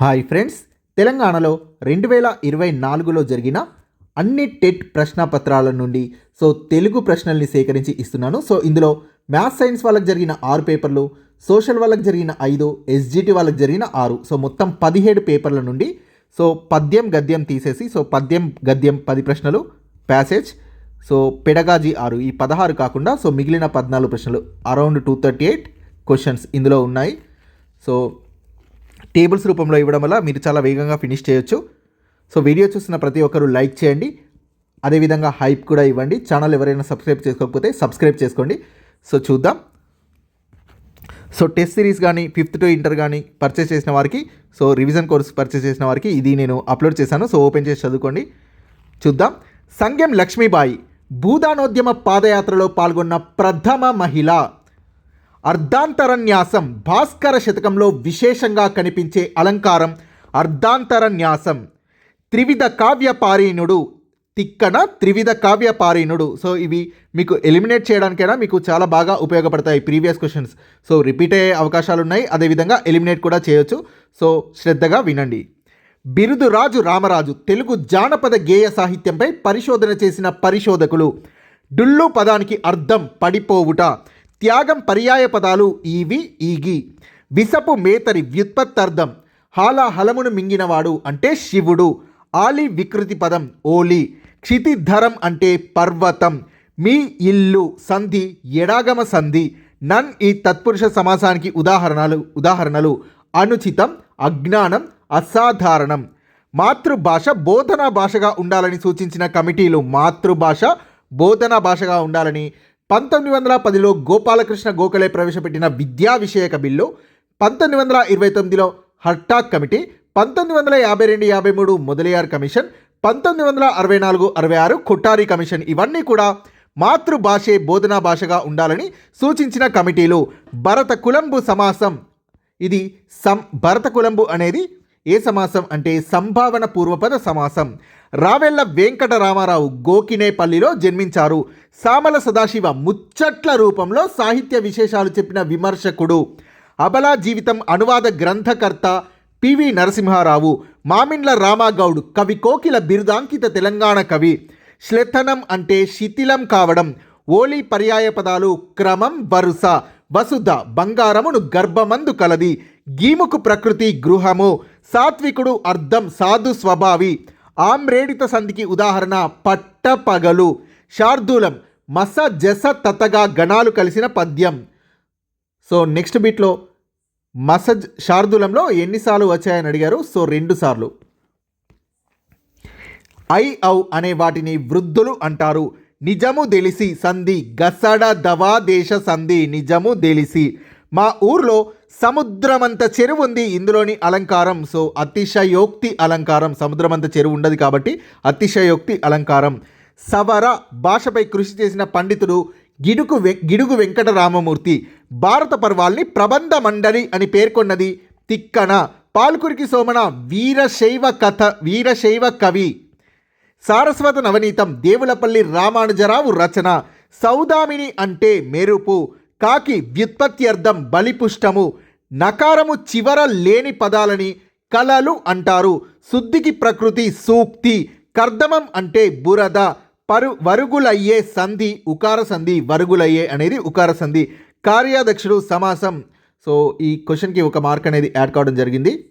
Hi friends తెలంగాణలో రెండు వేల ఇరవై నాలుగులో జరిగిన అన్ని టెట్ ప్రశ్నపత్రాల నుండి సో తెలుగు ప్రశ్నల్ని సేకరించి ఇస్తున్నాను. సో ఇందులో మ్యాథ్స్ సైన్స్ వాళ్ళకి జరిగిన ఆరు పేపర్లు సోషల్ వాళ్ళకి జరిగిన ఐదు ఎస్జిటి వాళ్ళకి జరిగిన ఆరు. సో మొత్తం పదిహేడు పేపర్ల నుండి సో పద్యం గద్యం తీసేసి సో పద్యం గద్యం పది ప్రశ్నలు ప్యాసేజ్. సో పెడగాజీ ఆరు ఈ పదహారు కాకుండా సో మిగిలిన పద్నాలుగు ప్రశ్నలు around two thirty eight questions ఇందులో ఉన్నాయి. సో టేబుల్స్ రూపంలో ఇవ్వడం వల్ల మీరు చాలా వేగంగా ఫినిష్ చేయొచ్చు. సో వీడియో చూసిన ప్రతి ఒక్కరు లైక్ చేయండి. అదేవిధంగా హైప్ కూడా ఇవ్వండి. ఛానల్ ఎవరైనా సబ్స్క్రైబ్ చేసుకోకపోతే సబ్స్క్రైబ్ చేసుకోండి. సో చూద్దాం. సో టెస్ట్ సిరీస్ కానీ ఫిఫ్త్ టు ఇంటర్ కానీ పర్చేస్ చేసిన వారికి సో రివిజన్ కోర్స్ పర్చేస్ చేసిన వారికి ఇది నేను అప్లోడ్ చేశాను. సో ఓపెన్ చేసి చదువుకోండి. చూద్దాం. సంగ్యం లక్ష్మీబాయి భూదానోద్యమ పాదయాత్రలో పాల్గొన్న ప్రథమ మహిళ. అర్ధాంతరన్యాసం భాస్కర శతకంలో విశేషంగా కనిపించే అలంకారం అర్ధాంతరన్యాసం. త్రివిధ కావ్యపారీణుడు తిక్కన త్రివిధ కావ్యపారీణుడు సో ఇవి మీకు ఎలిమినేట్ చేయడానికైనా మీకు చాలా బాగా ఉపయోగపడతాయి ప్రీవియస్ క్వశ్చన్స్. సో రిపీట్ అయ్యే అవకాశాలు ఉన్నాయి అదేవిధంగా ఎలిమినేట్ కూడా చేయొచ్చు. సో శ్రద్ధగా వినండి. బిరుదు రాజు రామరాజు తెలుగు జానపద గేయ సాహిత్యంపై పరిశోధన చేసిన పరిశోధకులు. డుల్లు పదానికి అర్థం పడిపోవుట. త్యాగం పర్యాయ పదాలు ఈవి ఈగి. విసపు మేతరి వ్యుత్పత్తర్థం. హాలాహలమును మింగినవాడు అంటే శివుడు. ఆలి వికృతి పదం ఓలి. క్షితిధరం అంటే పర్వతం. మీ ఇల్లు సంధి ఎడాగమ సంధి. నన్ ఈ తత్పురుష సమాసానికి ఉదాహరణలు ఉదాహరణలు. అనుచితం అజ్ఞానం అసాధారణం. మాతృభాష బోధనా భాషగా ఉండాలని సూచించిన కమిటీలు మాతృభాష బోధనా భాషగా ఉండాలని పంతొమ్మిది వందల పదిలో గోపాలకృష్ణ గోఖలే ప్రవేశపెట్టిన విద్యా విషయక బిల్లు పంతొమ్మిది వందల ఇరవై తొమ్మిదిలో హర్టాక్ కమిటీ పంతొమ్మిది వందల యాభై రెండు యాభై మూడు మొదలయార్ కమిషన్ పంతొమ్మిది వందల అరవై నాలుగు అరవై ఆరు కొట్టారి కమిషన్ ఇవన్నీ కూడా మాతృభాషే బోధనా భాషగా ఉండాలని సూచించిన కమిటీలు భరత కులంబు సమాసం. ఇది సం భరత కులంబు అనేది ఏ సమాసం అంటే సంభావన పూర్వపద సమాసం. రావెళ్ళ వెంకట రామారావు గోకినేపల్లిలో జన్మించారు. సామల సదాశివ ముచ్చట్ల రూపంలో సాహిత్య విశేషాలు చెప్పిన విమర్శకుడు. అబలా జీవితం అనువాద గ్రంథకర్త పివి నరసింహారావు. మామిండ్ల రామాగౌడ్ కవి కోకిల బిరుదాంకిత తెలంగాణ కవి. శ్లెథనం అంటే శిథిలం కావడం. ఓలి పర్యాయ పదాలు క్రమం వరుస. వసుధ బంగారమును గర్భమందు కలది. గీముకు ప్రకృతి గృహము. సాత్వికుడు అర్థం సాధు స్వభావి. ఆమ్రేడిత సంధికి ఉదాహరణ పట్టపగలు శార్దూలం మస జస తతగా గణాలు కలిసిన పద్యం. సో నెక్స్ట్ బీట్లో మసజ్ శార్దూలంలో ఎన్నిసార్లు వచ్చాయని అడిగారు? సో రెండు సార్లు ఐ ఔ అనే వాటిని వృద్ధులు అంటారు. నిజము తెలిసి సంధి గసడ దవా దేశ సంధి నిజము తెలిసి. మా ఊర్లో సముద్రమంత చెరువు ఉంది ఇందులోని అలంకారం. సో అతిశయోక్తి అలంకారం. సముద్రమంత చెరువు ఉండదు కాబట్టి అతిశయోక్తి అలంకారం. సవర భాషపై కృషి చేసిన పండితుడు గిడుకు వె గిడుగు వెంకటరామమూర్తి భారత పర్వాల్ని ప్రబంధ మండలి అని పేర్కొన్నది తిక్కన. పాల్కురికి సోమన వీరశైవ కథ వీరశైవ కవి. సారస్వత నవనీతం దేవులపల్లి రామానుజరావు రచన. సౌదామిని అంటే మెరుపు. కాకి వ్యుత్పత్తి అర్థం బలిపుష్టము. నకారము చివర లేని పదాలని కళలు అంటారు. శుద్ధికి ప్రకృతి సూక్తి కర్దమం అంటే బురద పరు వరుగులయ్యే సంధి ఉకార సంధి వరుగులయ్యే అనేది ఉకార సంధి. కార్యాధ్యక్షుడు సమాసం. సో ఈ క్వశ్చన్కి ఒక మార్క్ అనేది యాడ్ కావడం జరిగింది.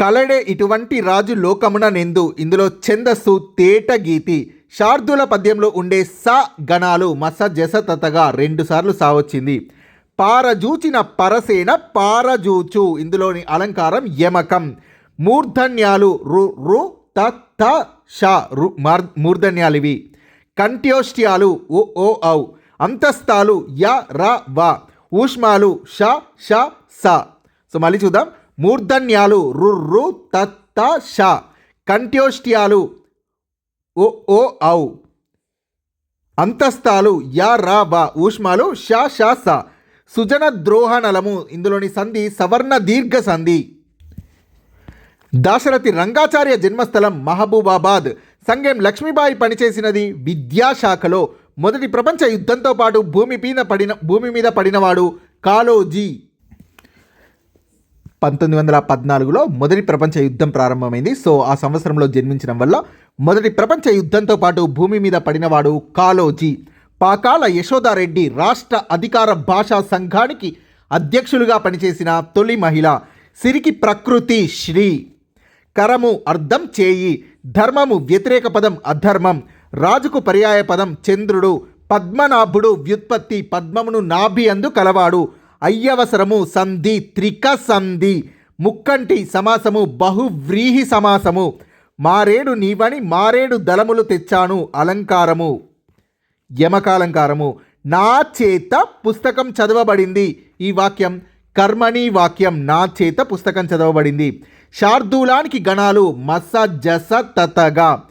కలడే ఇటువంటి రాజు లోకమున నిందు ఇందులో ఛందస్సు తేట గీతి. శార్దుల పద్యంలో ఉండే స గణాలు మస జస తతగా రెండుసార్లు సా వచ్చింది పారజూచిన పరసేన పారజూచు. ఇందులోని అలంకారం యమకం. మూర్ధన్యాలు రు రు త త ష రు మార్ మూర్ధన్యాలు ఇవి కంట్యోష్ట్యాలు ఓ ఓ ఔ. అంతస్తాలు య ర వ. ఊష్మాలు ష ష స. సో మళ్ళీ చూద్దాం. మూర్ధన్యాలు రు రు త త ష. కంట్యోష్ట్యాలు ఓ ఓ ఔ. అంతస్తాలు య రా వ. ఊష్మాలు ష ష స. సుజన ద్రోహణలము ఇందులోని సంధి సవర్ణ దీర్ఘ సంధి దాశరథి రంగాచార్య జన్మస్థలం మహబూబాబాద్. సంగం లక్ష్మీబాయి పనిచేసినది విద్యాశాఖలో. మొదటి ప్రపంచ యుద్ధంతో పాటు భూమి మీద పడిన భూమి మీద పడినవాడు కాలోజీ పంతొమ్మిది వందల పద్నాలుగులో మొదటి ప్రపంచ యుద్ధం ప్రారంభమైంది. సో ఆ సంవత్సరంలో జన్మించడం వల్ల మొదటి ప్రపంచ యుద్ధంతో పాటు భూమి మీద పడినవాడు కాలోజీ పాకాల యశోదారెడ్డి రాష్ట్ర అధికార భాషా సంఘానికి అధ్యక్షులుగా పనిచేసిన తొలి మహిళ. సిరికి ప్రకృతి శ్రీ. కరము అర్థం చేయి. ధర్మము వ్యతిరేక పదం అధర్మం. రాజుకు పర్యాయ పదం చంద్రుడు. పద్మనాభుడు వ్యుత్పత్తి పద్మమును నాభి అందు కలవాడు. అయ్యవసరము సంధి త్రిక సంధి. ముక్కంటి సమాసము బహువ్రీహి సమాసము. మారేడు నీవని మారేడు దళములు తెచ్చాను అలంకారము. యమకాలంకారము. నా చేత పుస్తకం చదవబడింది. ఈ వాక్యం కర్మణి వాక్యం. నా చేత పుస్తకం చదవబడింది. శార్దూలానికి గణాలు మస జస తతగా.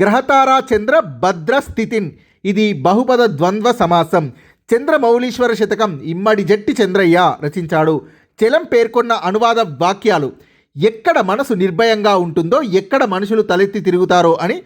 గ్రహతారా చంద్ర భద్ర స్థితిన్. ఇది బహుపద ద్వంద్వ సమాసం. చంద్రమౌళీశ్వర శతకం. ఇమ్మడి జట్టి చంద్రయ్య రచించాడు. చలం పేర్కొన్న అనువాద వాక్యాలు. ఎక్కడ మనసు నిర్భయంగా ఉంటుందో ఎక్కడ మనుషులు తలెత్తి తిరుగుతారో అని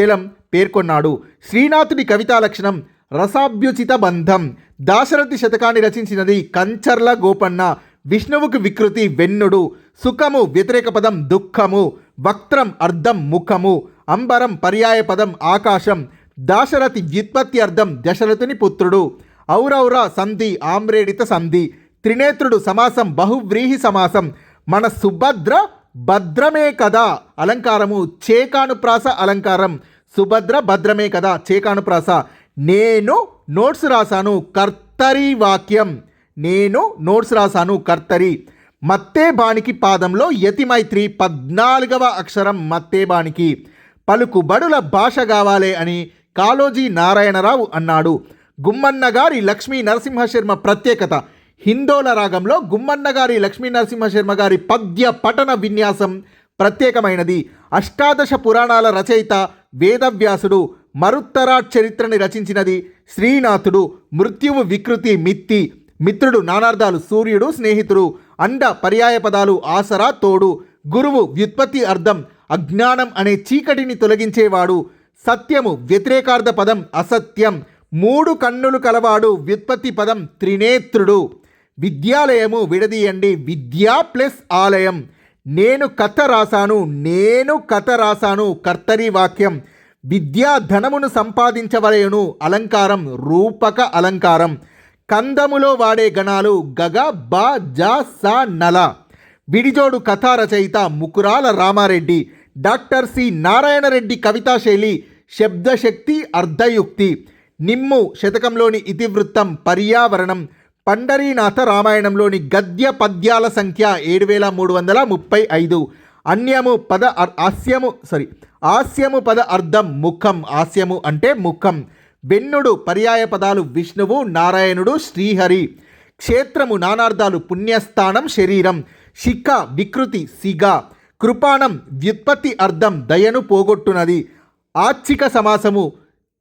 చలం పేర్కొన్నాడు. శ్రీనాథుడి కవితా లక్షణం రసాభ్యుచిత బంధం. దాశరథి శతకాన్ని రచించినది కంచర్ల గోపన్న. విష్ణువుకు వికృతి వెన్నుడు. సుఖము వ్యతిరేక పదం దుఃఖము. వక్త్రం అర్థం ముఖము. అంబరం పర్యాయ పదం ఆకాశం. దాశరథి వ్యుత్పత్తి అర్థం దశరథుని పుత్రుడు. ఔరౌర సంధి ఆమ్రేడిత సంధి. త్రినేత్రుడు సమాసం బహువ్రీహి సమాసం. మన సుభద్ర భద్రమే కదా అలంకారము చేకానుప్రాస అలంకారం. సుభద్ర భద్రమే కదా చేకానుప్రాస. నేను నోట్స్ రాశాను కర్తరి వాక్యం. నేను నోట్స్ రాశాను కర్తరి. మత్తేబాణికి పాదంలో యతిమైత్రి పద్నాలుగవ అక్షరం మత్తేబాణికి పలుకుబడుల భాష కావాలే అని కాళోజీ నారాయణరావు అన్నాడు. గుమ్మన్న గారి లక్ష్మీ నరసింహశర్మ ప్రత్యేకత. హిందోల రాగంలో గుమ్మన్న గారి లక్ష్మీ నరసింహశర్మ గారి పద్య పఠన విన్యాసం ప్రత్యేకమైనది. అష్టాదశ పురాణాల రచయిత వేదవ్యాసుడు మరుత్తరా చరిత్రని రచించినది శ్రీనాథుడు. మృత్యువు వికృతి మిత్తి. మిత్రుడు నానార్థాలు సూర్యుడు స్నేహితుడు. అండ పర్యాయ పదాలు ఆసరా తోడు. గురువు వ్యుత్పత్తి అర్థం అజ్ఞానం అనే చీకటిని తొలగించేవాడు. సత్యము వ్యతిరేకార్థ పదం అసత్యం. మూడు కన్నులు కలవాడు వ్యుత్పత్తి పదం త్రినేత్రుడు. విద్యాలయము విడదీయండి. విద్యా ప్లస్ ఆలయం. నేను కథ రాశాను. నేను కథ రాశాను. కర్తరి వాక్యం. విద్యా ధనమును సంపాదించవలయను అలంకారం. రూపక అలంకారం. కందములో వాడే గణాలు. గగ బ జ స నల విడిజోడు కథా రచయిత ముకురాల రామారెడ్డి. Doctor C. నారాయణరెడ్డి కవితా శైలి శబ్దశక్తి అర్ధయుక్తి. నిమ్ము శతకంలోని ఇతివృత్తం పర్యావరణం. పండరీనాథ రామాయణంలోని గద్య పద్యాల సంఖ్య ఏడు వేల మూడు వందల ముప్పై ఐదు అన్యము పద అర్- హాస్యము సారీ హాస్యము పద అర్థం ముఖం. హాస్యము అంటే ముఖం. వెన్నుడు పర్యాయ పదాలు విష్ణువు నారాయణుడు శ్రీహరి. క్షేత్రము నానార్థాలు పుణ్యస్థానం శరీరం. శిఖ వికృతి సిగ. కృపాణం వ్యుత్పత్తి అర్థం దయను పోగొట్టునది. ఆచ్చిక సమాసము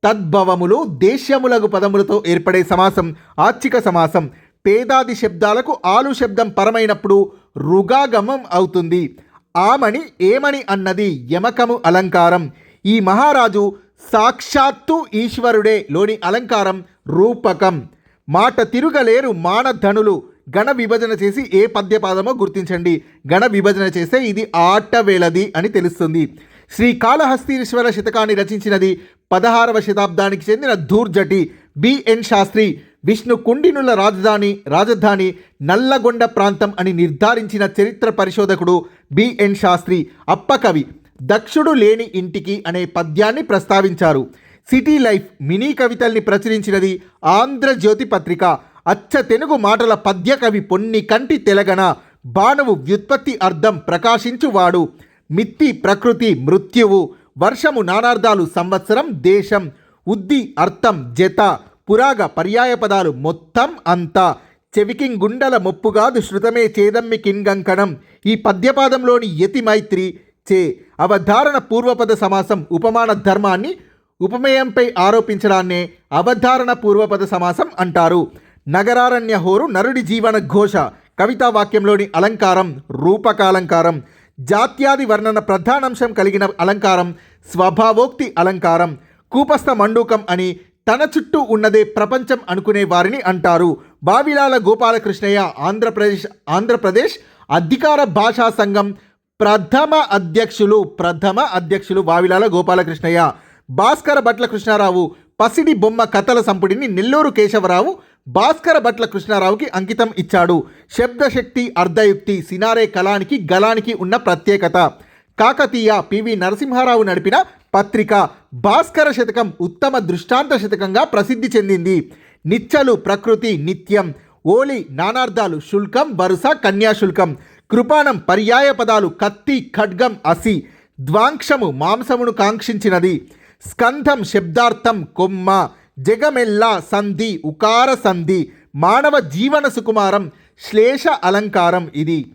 తద్భవములు దేశ్యములగు పదములతో ఏర్పడే సమాసం ఆచ్చిక సమాసం పేదాది శబ్దాలకు ఆలు శబ్దం పరమైనప్పుడు రుగాగమం అవుతుంది. ఆమని ఏమని అన్నది యమకము అలంకారం. ఈ మహారాజు సాక్షాత్తు ఈశ్వరుడే లోని అలంకారం రూపకం. మాట తిరుగలేరు మానధనులు. గణ విభజన చేసి ఏ పద్యపాదమో గుర్తించండి. గణ విభజన చేస్తే ఇది ఆటవేళది అని తెలుస్తుంది. శ్రీ కాళహస్తీశ్వర శతకాన్ని రచించినది పదహారవ శతాబ్దానికి చెందిన ధూర్జటి బిఎన్ శాస్త్రి విష్ణు కుండినుల రాజధాని రాజధాని నల్లగొండ ప్రాంతం అని నిర్ధారించిన చరిత్ర పరిశోధకుడు బిఎన్ శాస్త్రి అప్పకవి దక్షుడు లేని ఇంటికి అనే పద్యాన్ని ప్రస్తావించారు. సిటీ లైఫ్ మినీ కవితల్ని ప్రచురించినది ఆంధ్రజ్యోతి పత్రిక. అచ్చ తెలుగు మాటల పద్య కవి పొన్ని కంటి తెలగన బాణువు వ్యుత్పత్తి అర్థం ప్రకాశించువాడు. మిత్తి ప్రకృతి మృత్యువు వర్షము నానార్థాలు సంవత్సరం దేశం ఉద్ది అర్థం జత పురాగ పర్యాయ పదాలు మొత్తం అంతా. చెవికింగుండల మొప్పుగాదు శృతమే చేదమ్మి కింగంకణం. ఈ పద్యపాదంలోని యతి మైత్రి చే. అవధారణ పూర్వపద సమాసం ఉపమాన ధర్మాన్ని ఉపమేయంపై ఆరోపించడాన్నే అవధారణ పూర్వపద సమాసం అంటారు. నగరారణ్య హోరు నరుడి జీవన ఘోష కవితా వాక్యంలోని అలంకారం రూపకాలంకారం. జాత్యాది వర్ణన ప్రధానాంశం కలిగిన అలంకారం స్వభావోక్తి అలంకారం కూపస్థ మండూకం అని తన చుట్టూ ఉన్నదే ప్రపంచం అనుకునే వారిని అంటారు. బావిలాల గోపాలకృష్ణయ్య ఆంధ్రప్రదేశ్ ఆంధ్రప్రదేశ్ అధికార భాషా సంఘం ప్రథమ అధ్యక్షులు ప్రథమ అధ్యక్షులు బావిలాల గోపాలకృష్ణయ్య. భాస్కర భట్ల కృష్ణారావు పసిడి బొమ్మ కథల సంపుడిని నెల్లూరు కేశవరావు భాస్కర భట్ల కృష్ణారావుకి అంకితం ఇచ్చాడు. శబ్దశక్తి అర్ధయుక్తి సినారే కళానికి గలానికి ఉన్న ప్రత్యేకత. కాకతీయ పివి నరసింహారావు నడిపిన పత్రిక భాస్కర శతకం ఉత్తమ దృష్టాంత శతకంగా ప్రసిద్ధి చెందింది. నిచ్చలు ప్రకృతి నిత్యం ఓలి నానార్థాలు శుల్కం వరుస కన్యాశుల్కం కృపాణం పర్యాయ పదాలు కత్తి ఖడ్గం అసి ద్వాంక్షము మాంసమును కాంక్షించినది. స్కంధం శబ్దార్థం కొమ్మ జగమెల్లా సంధి ఉకార సంధి మానవ జీవన సుకుమారం శ్లేష అలంకారం ఇది.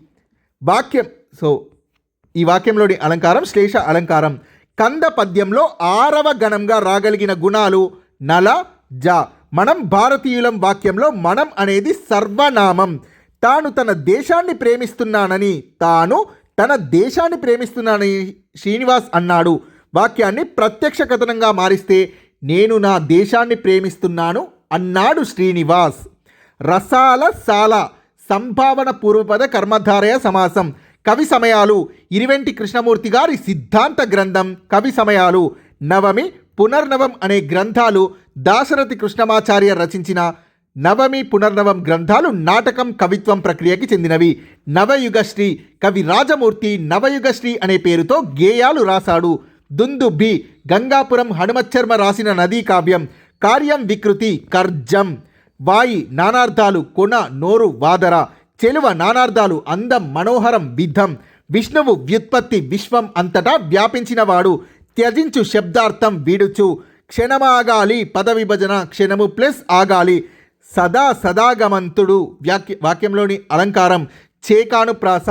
వాక్యం సో ఈ వాక్యంలోని అలంకారం శ్లేష అలంకారం. కంద పద్యంలో ఆరవ గణంగా రాగలిగిన గుణాలు నల జ. మనం భారతీయులం వాక్యంలో మనం అనేది సర్వనామం. తాను తన దేశాన్ని ప్రేమిస్తున్నానని తాను తన దేశాన్ని ప్రేమిస్తున్నానని శ్రీనివాస్ అన్నాడు. వాక్యాన్ని ప్రత్యక్ష కథనంగా మారిస్తే నేను నా దేశాన్ని ప్రేమిస్తున్నాను అన్నాడు శ్రీనివాస్. రసాల సాల సంభావన పూర్వపద కర్మధారయ సమాసం. కవి సమయాలు ఇరివెంటి కృష్ణమూర్తి గారి సిద్ధాంత గ్రంథం. కవి సమయాలు నవమి పునర్నవం అనే గ్రంథాలు దాశరథి కృష్ణమాచార్య రచించిన నవమి పునర్నవం గ్రంథాలు నాటకం కవిత్వం ప్రక్రియకి చెందినవి. నవయుగశ్రీ కవి రాజమూర్తి నవయుగశ్రీ అనే పేరుతో గేయాలు రాశాడు. దుందుబ్బి గంగాపురం హనుమచ్చర్మ రాసిన నదీ కావ్యం కార్యం వికృతి కర్జం. వాయి నానార్థాలు కొన నోరు వాదర చెలువ నానార్థాలు అందం మనోహరం విధం. విష్ణువు వ్యుత్పత్తి విశ్వం అంతటా వ్యాపించినవాడు. త్యజించు శబ్దార్థం వీడుచు క్షణమాగాలి పద విభజన క్షణము ప్లస్ ఆగాలి. సదా సదాగమంతుడు వాక్య వాక్యంలోని అలంకారం చేకానుప్రాస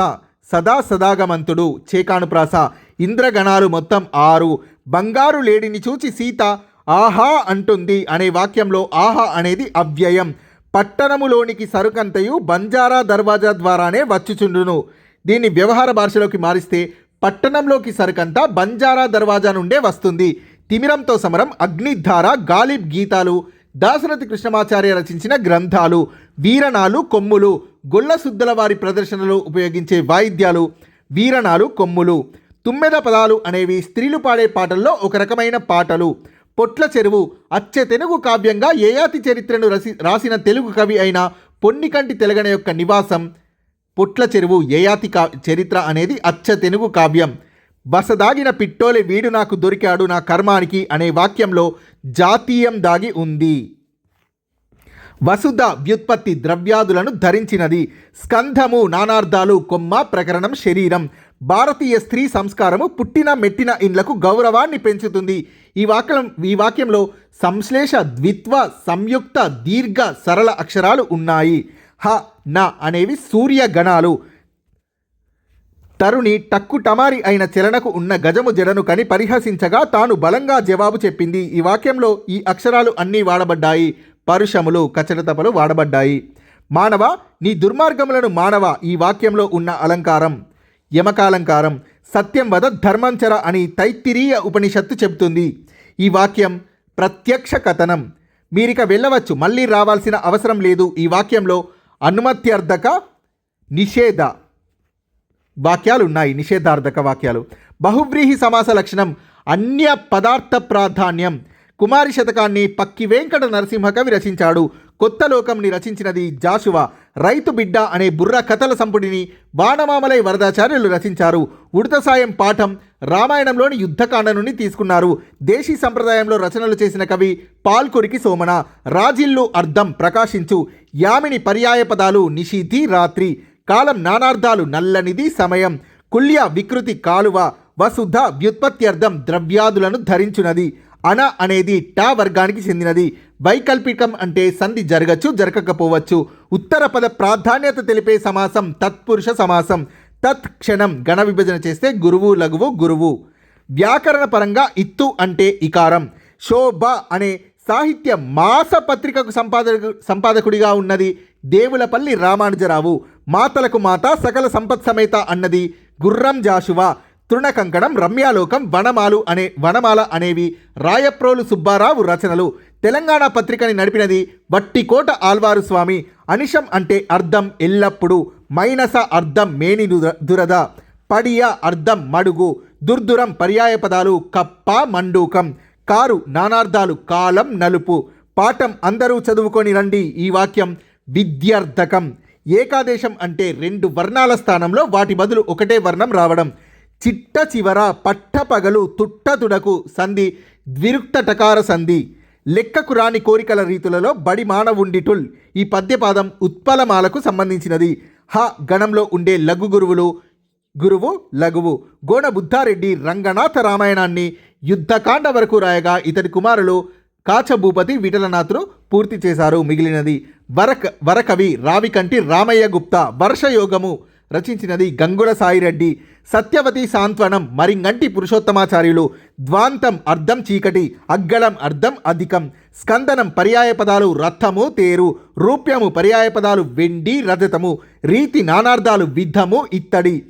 సదా సదాగమంతుడు. చేకానుప్రాస ఇంద్రగణాలు మొత్తం ఆరు. బంగారు లేడిని చూచి సీత ఆహా అంటుంది అనే వాక్యంలో ఆహా అనేది అవ్యయం. పట్టణములోనికి సరుకంతయు బంజారా దర్వాజా ద్వారానే వచ్చుచుండును. దీన్ని వ్యవహార భాషలోకి మారిస్తే పట్టణంలోకి సరుకంతా బంజారా దర్వాజా నుండే వస్తుంది. తిమిరంతో సమరం అగ్నిధార గాలిబ్ గీతాలు దాశరథి కృష్ణమాచార్య రచించిన గ్రంథాలు వీరణాలు కొమ్ములు గొల్ల సుద్దల వారి ప్రదర్శనలో ఉపయోగించే వాయిద్యాలు వీరణాలు కొమ్ములు తుమ్మెద పదాలు అనేవి స్త్రీలు పాడే పాటల్లో ఒక రకమైన పాటలు. పొట్ల చెరువు అచ్చ తెలుగు కావ్యంగా ఏయాతి చరిత్రను రసి రాసిన తెలుగు కవి అయిన పొన్నికంటి తెలగన యొక్క నివాసం. పొట్ల చెరువు ఏయాతి కా చరిత్ర అనేది అచ్చ తెలుగు కావ్యం. వసదాగిన పిట్టోలే వీడు నాకు దొరికాడు నా కర్మానికి అనే వాక్యంలో జాతీయం దాగి ఉంది. వసుధ వ్యుత్పత్తి ద్రవ్యాదులను ధరించినది. స్కంధము నానార్థాలు కొమ్మ ప్రకరణం శరీరం. భారతీయ స్త్రీ సంస్కారము పుట్టిన మెట్టిన ఇండ్లకు గౌరవాన్ని పెంచుతుంది. ఈ వాక్యం ఈ వాక్యంలో సంశ్లేష ద్విత్వ సంయుక్త దీర్ఘ సరళ అక్షరాలు ఉన్నాయి. హ న అనేవి సూర్యగణాలు. తరుణి టక్కు టమారి అయిన చెలనకు ఉన్న గజము జడను కని పరిహసించగా తాను బలంగా జవాబు చెప్పింది. ఈ వాక్యంలో ఈ అక్షరాలు అన్నీ వాడబడ్డాయి. పరుషములు కచడతపలు వాడబడ్డాయి. మానవ నీ దుర్మార్గములను మానవ ఈ వాక్యంలో ఉన్న అలంకారం. యమకాలంకారం. సత్యం వద ధర్మంచర అని తైత్తిరీయ ఉపనిషత్తు చెబుతుంది. ఈ వాక్యం ప్రత్యక్ష కథనం మీరిక వెళ్ళవచ్చు మళ్ళీ రావాల్సిన అవసరం లేదు. ఈ వాక్యంలో అనుమత్యర్థక నిషేధ. వాక్యాలు ఉన్నాయి నిషేధార్థక వాక్యాలు. బహువ్రీహి సమాస లక్షణం అన్య పదార్థ ప్రాధాన్యం. కుమారి శతకాన్ని పక్కి వెంకట నరసింహ కవి రచించాడు. కొత్త లోకంని రచించినది జాషువా. రైతు బిడ్డ అనే బుర్ర కథల సంపుడిని వానమామలై వరదాచార్యులు రచించారు. ఉడత సాయం పాఠం రామాయణంలోని యుద్ధకాండ నుండి తీసుకున్నారు. దేశీ సంప్రదాయంలో రచనలు చేసిన కవి పాల్కురికి సోమన. రాజిల్లు అర్థం ప్రకాశించు. యామిని పర్యాయ పదాలు నిషీధి రాత్రి. కాలం నానార్థాలు నల్లనిది సమయం. కుల్య వికృతి కాలువ వసుధ వ్యుత్పత్త్యర్థం ద్రవ్యాదులను ధరించునది. అన అనేది టా వర్గానికి చెందినది. వైకల్పికం అంటే సంధి జరగచ్చు జరగకపోవచ్చు. ఉత్తర పద ప్రాధాన్యత తెలిపే సమాసం తత్పురుష సమాసం. తత్ క్షణం గణ విభజన చేస్తే గురువు లఘువు గురువు. వ్యాకరణ పరంగా ఇత్తు అంటే ఇకారం. శోభ అనే సాహిత్య మాస పత్రికకు సంపాదకు సంపాదకుడిగా ఉన్నది. దేవులపల్లి రామానుజరావు మాతలకు మాత సకల సంపత్ సమేత అన్నది గుర్రం జాషువా తృణకంకణం రమ్యాలోకం వనమాలు అనే వనమాల అనేవి రాయప్రోలు సుబ్బారావు రచనలు. తెలంగాణ పత్రికని నడిపినది వట్టికోట ఆల్వారు స్వామి. అనిషం అంటే అర్థం ఎల్లప్పుడూ మైనస అర్థం మేని దుర- దురద పడియ అర్థం మడుగు దుర్దురం పర్యాయ పదాలు కప్ప మండూకం కారు నానార్థాలు కాలం నలుపు. పాఠం అందరూ చదువుకొని రండి ఈ వాక్యం. విద్యార్థకం. ఏకాదేశం అంటే రెండు వర్ణాల స్థానంలో వాటి బదులు ఒకటే వర్ణం రావడం. చిట్ట చివర పట్టపగలు తుట్టతుడకు సంధి ద్విరుక్త టకార సంధి. లెక్కకు రాని కోరికల రీతులలో బడి మానవుండిటుల్ ఈ పద్యపాదం ఉత్పలమాలకు సంబంధించినది. హ గణంలో ఉండే లఘు గురువులు గురువు లఘువు. గోణబుద్ధారెడ్డి రంగనాథ రామాయణాన్ని యుద్ధకాండ వరకు రాయగా ఇతడి కుమారులు కాచభూపతి విఠలనాథులు పూర్తి చేశారు. మిగిలినది వరక వరకవి రావికంటి రామయ్య గుప్తా వర్షయోగము రచించినది గంగుల సాయిరెడ్డి. సత్యవతి సాంత్వనం మరింగంటి పురుషోత్తమాచార్యులు. ద్వాంతం అర్థం చీకటి అగ్గళం అర్థం అధికం. స్కందనం పర్యాయ పదాలు రథము తేరు రూప్యము పర్యాయ పదాలు వెండి రజతము. రీతి నానార్థాలు విద్ధము ఇత్తడి.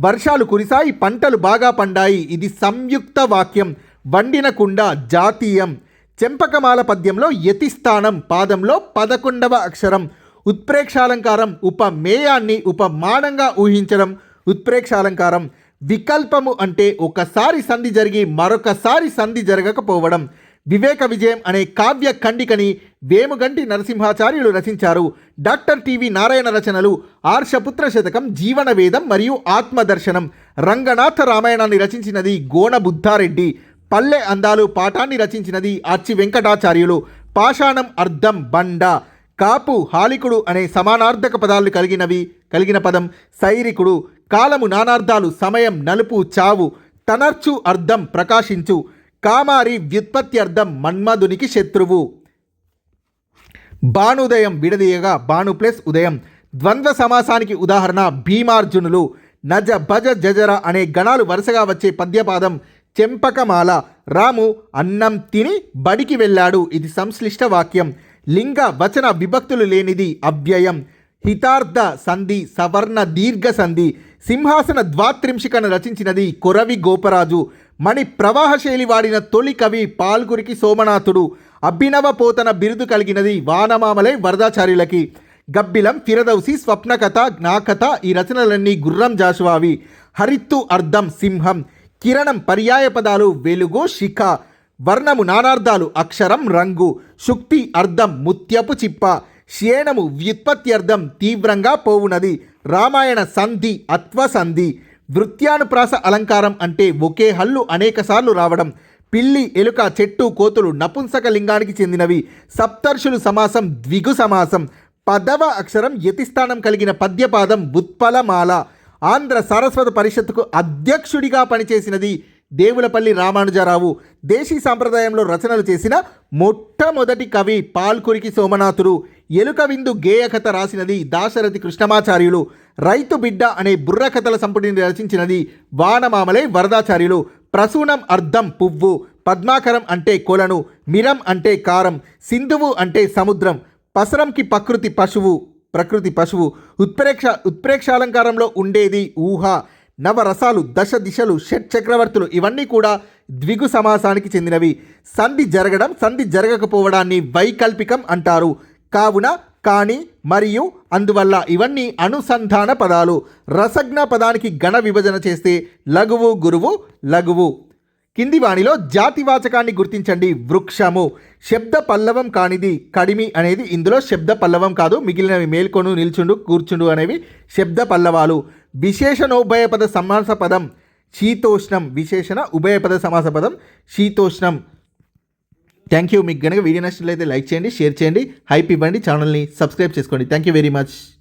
వర్షాలు కురిసాయి పంటలు బాగా పండాయి ఇది సంయుక్త వాక్యం. వండిన కుండ జాతీయం. చెంపకమాల పద్యంలో యతిస్థానం పాదంలో పదకొండవ అక్షరం ఉత్ప్రేక్షాలంకారం ఉపమేయాన్ని ఉపమానంగా ఊహించడం ఉత్ప్రేక్షాలంకారం వికల్పము అంటే ఒకసారి సంధి జరిగి మరొకసారి సంధి జరగకపోవడం వివేక విజయం అనే కావ్య ఖండికని వేముగంటి నరసింహాచార్యులు రచించారు. డాక్టర్ టివి నారాయణ రచనలు ఆర్షపుత్ర శతకం జీవన వేదం మరియు ఆత్మదర్శనం. రంగనాథ రామాయణాన్ని రచించినది గోనబుద్ధారెడ్డి. పల్లె అందాలు పాఠాన్ని రచించినది ఆర్చి వెంకటాచార్యులు. పాషాణం అర్థం బండ. కాపు హాలికుడు అనే సమానార్థక పదాలు కలిగినవి కలిగిన పదం సైరికుడు కాలము నానార్థాలు సమయం నలుపు చావు. తనర్చు అర్థం ప్రకాశించు. కామారి వ్యుత్పత్తి అర్థం మన్మధునికి శత్రువు. భానుదయం విడదీయగా భాను ప్లస్ ఉదయం. ద్వంద్వ సమాసానికి ఉదాహరణ భీమార్జునులు. నజ భజ జజర అనే గణాలు వరుసగా వచ్చే పద్యపాదం చెంపకమాల. రాము అన్నం తిని బడికి వెళ్ళాడు. ఇది సంశ్లిష్ట వాక్యం. లింగ వచన విభక్తులు లేనిది అవ్యయం. హితార్థ సంధి సవర్ణ దీర్ఘ సంధి. సింహాసన ద్వాత్రింశికను రచించినది కొరవి గోపరాజు. మణి ప్రవాహ శైలి వాడిన తొలి కవి పాల్గురికి సోమనాథుడు. అభినవ పోతన బిరుదు కలిగినది వానమామలై వరదాచార్యులకి. గబ్బిలం ఫిరదౌసి స్వప్నకథ జ్ఞాకథ ఈ రచనలన్నీ గుర్రం జాషువావి. హరిత్తు అర్థం సింహం. కిరణం పర్యాయ పదాలు వెలుగు శిఖ వర్ణము నానార్థాలు అక్షరం రంగు శుక్తి అర్థం ముత్యపు చిప్ప శేణము వ్యుత్పత్తి అర్థం తీవ్రంగా పోవునది రామాయణ సంధి అత్వ సంధి వృత్యానుప్రాస అలంకారం అంటే ఒకే హల్లు అనేకసార్లు రావడం పిల్లి ఎలుక చెట్టు కోతులు నపుంసక లింగానికి చెందినవి సప్తర్షులు సమాసం ద్విగు సమాసం పదవ అక్షరం యతిస్థానం కలిగిన పద్యపాదం ఉత్పలమాల ఆంధ్ర సరస్వత పరిషత్తుకు అధ్యక్షుడిగా పనిచేసినది దేవులపల్లి రామానుజారావు. దేశీ సాంప్రదాయంలో రచనలు చేసిన మొట్టమొదటి కవి పాల్కురికి సోమనాథుడు. ఎలుక విందు గేయకథ రాసినది దాశరథి కృష్ణమాచార్యులు. రైతు బిడ్డ అనే బుర్ర కథల సంపుటిని రచించినది వానమామలై వరదాచార్యులు. ప్రసూనం అర్థం పువ్వు పద్మాకరం అంటే కొలను మిరం అంటే కారం సింధువు అంటే సముద్రం పసరంకి ప్రకృతి పశువు. ప్రకృతి పశువు ఉత్ప్రేక్ష ఉత్ప్రేక్షాలంకారంలో ఉండేది ఊహ నవరసాలు దశ దిశలు షట్ చక్రవర్తులు ఇవన్నీ కూడా ద్విగు సమాసానికి చెందినవి. సంధి జరగడం సంధి జరగకపోవడాన్ని వైకల్పికం అంటారు. కావున కానీ మరియు అందువల్ల ఇవన్నీ అనుసంధాన పదాలు. రసజ్ఞ పదానికి గణ విభజన చేస్తే లఘువు గురువు లఘువు. కింది వాణిలో జాతివాచకాన్ని గుర్తించండి. వృక్షము. శబ్ద పల్లవం కానిది కడిమి అనేది ఇందులో శబ్ద పల్లవం కాదు. మిగిలినవి మేల్కొను నిల్చుండు కూర్చుండు అనేవి శబ్ద పల్లవాలు. విశేషణ ఉభయపద సమాస పదం శీతోష్ణం. విశేషణ ఉభయపద సమాస పదం శీతోష్ణం. Thank you. మీకు కనుక వీడియో నచ్చినట్లయితే లైక్ చేయండి షేర్ చేయండి హైప్ ఇవ్వండి ఛానల్ని సబ్స్క్రైబ్ చేసుకోండి. Thank you very much.